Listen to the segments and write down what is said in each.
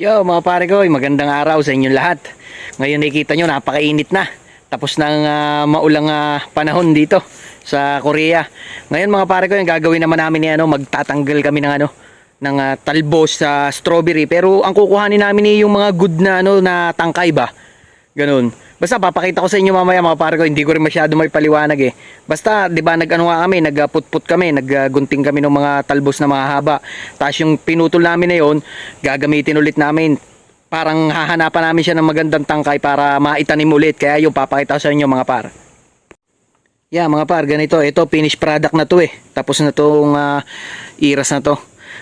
Yo mga pare ko, magandang araw sa inyong lahat. Ngayon nakikita nyo, napakainit na. Tapos ng ah, maulang ah, panahon dito sa Korea. Ngayon mga pare ko, yung gagawin naman namin ni ano, magtatanggal kami ng ano, ng ah, talbos sa strawberry. Pero ang kukuhanin namin ni yung mga good na ano na tangkay ba. Ganun. Basta papakita ko sa inyo mamaya mga pare ko, hindi ko rin masyado may paliwanag eh. Basta, 'di ba, nag-ano nga kami, nagputput kami, naggunting kami ng mga talbos na mga haba. Tapos yung pinutol namin na 'yon, gagamitin ulit namin. Parang hahanapan namin siya ng magandang tangkay para maitanim ulit. Kaya yung papakita ko sa inyo mga par. Yeah, mga par, ganito. Ito, finished product na to eh. Tapos na tong ah, iras na to.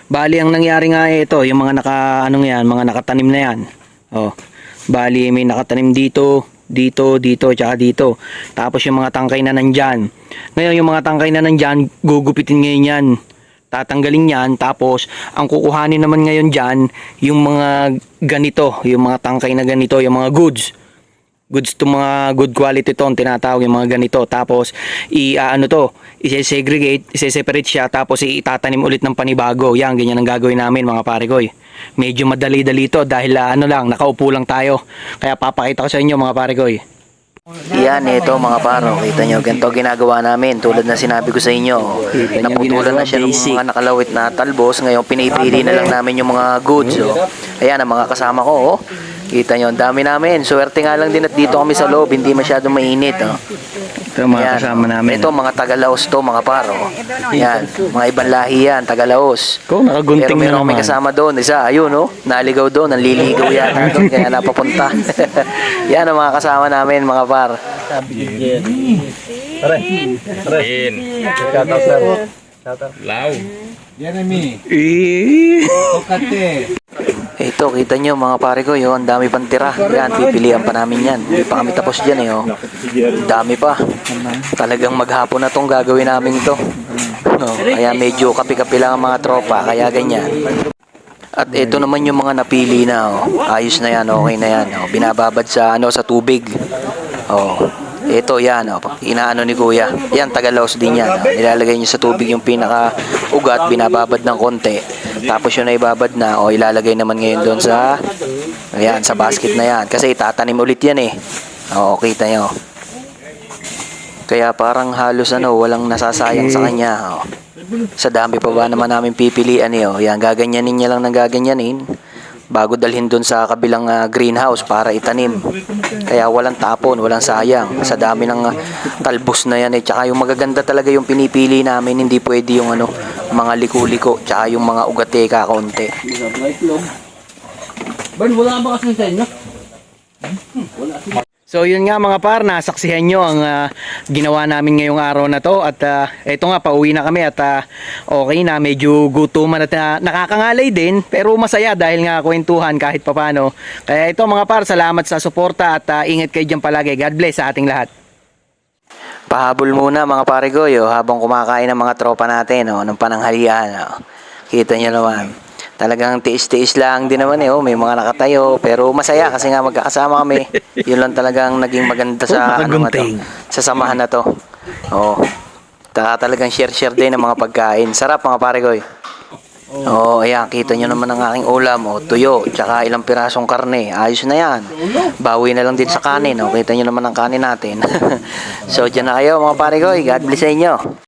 Bali, ang nangyari nga eh, ito, yung mga naka, anong yan, mga nakatanim na yan. Oh, bali, may nakatanim dito, dito, dito, tsaka dito. Tapos yung mga tangkay na nandyan. Ngayon, yung mga tangkay na nandyan, gugupitin ngayon yan. Tatanggalin yan. Tapos, ang kukuhanin naman ngayon dyan, yung mga ganito, yung mga tangkay na ganito, yung mga goods goods to mga good quality to tinatawag yung mga ganito tapos i ano to i-segregate i-separate siya tapos itatanim ulit ng panibago yan ganyan ang gagawin namin mga pare ko eh. Medyo madali-dali to dahil ah, ano lang nakaupo lang tayo kaya papakita ko sa inyo mga pare ko eh. Yan, ito mga paro. Kita nyo, ganito ginagawa namin. Tulad na sinabi ko sa inyo. Naputulan na siya ng mga nakalawit na talbos. Ngayon, pinipili na lang namin yung mga goods. Oh. Ayan, ang mga kasama ko. Oh. Kita nyo, ang dami namin. Swerte nga lang din at dito kami sa loob. Hindi masyadong mainit. Oh. Ito mga Ayan. kasama namin. Ito, mga Tagalaos to, mga paro. Yan, mga ibang lahi yan, Tagalaos. Kung nakagunting Pero na meron kami naman. kasama doon, isa, ayun oh, naligaw doon, nanliligaw yan doon, kaya napapunta. yan ang mga kasama namin, mga par. Lao. Eh, Ito, kita nyo mga pare ko, yun, dami pang tira. Yan, pipilian pa namin yan. Hindi pa kami tapos dyan eh, oh. Dami pa. Talagang maghapon na tong gagawin namin to. Oh, kaya medyo kapi-kapi lang ang mga tropa, kaya ganyan. At ito naman yung mga napili na, oh. Ayos na yan, okay na yan. Oh. Binababad sa, ano, sa tubig. Oh. Ito yan, oh. inaano ni kuya. Yan, tagalaos din yan. Oh. Nilalagay niyo sa tubig yung pinaka ugat, binababad ng konti. Tapos yun na ibabad na, o ilalagay naman ngayon doon sa, ayan, sa basket na yan. Kasi itatanim ulit yan eh. Oo, kita nyo. Kaya parang halos ano, walang nasasayang sa kanya. Oh. Sa dami pa ba naman namin pipilian eh. Oh. Yan, gaganyanin niya lang ng gaganyanin bago dalhin doon sa kabilang ah, greenhouse para itanim. Kaya walang tapon, walang sayang. Sa dami ng ah, talbos na yan eh. Tsaka yung magaganda talaga yung pinipili namin, hindi pwede yung ano, mga liko-liko, tsaka yung mga ugateka kaunti. Ban, wala ba kasi sa inyo? So yun nga mga par, nasaksihan nyo ang ah, ginawa namin ngayong araw na to at ah, eto nga pauwi na kami at ah, okay na medyo gutuman at ah, nakakangalay din pero masaya dahil nga kwentuhan kahit papano. Kaya ito mga par, salamat sa suporta at ah, ingat kayo dyan palagi. God bless sa ating lahat. Pahabol muna mga pare ko yo habang kumakain ng mga tropa natin oh, ng pananghalian. Oh. Kita nyo naman. Talagang tiis-tiis lang din naman eh. Oh. May mga nakatayo pero masaya kasi nga magkakasama kami. Yun lang talagang naging maganda sa ano nga to, nakagunting. sa samahan na to. Oh. Ta talagang share-share din ng mga pagkain. Sarap mga pare ko. Oo, oh, ayan, kita nyo naman ang aking ulam, oh, tuyo, tsaka ilang pirasong karne, ayos na yan. Bawi na lang din sa kanin, oh, kita nyo naman ang kanin natin. so, dyan na kayo mga pare ko, God bless sa inyo.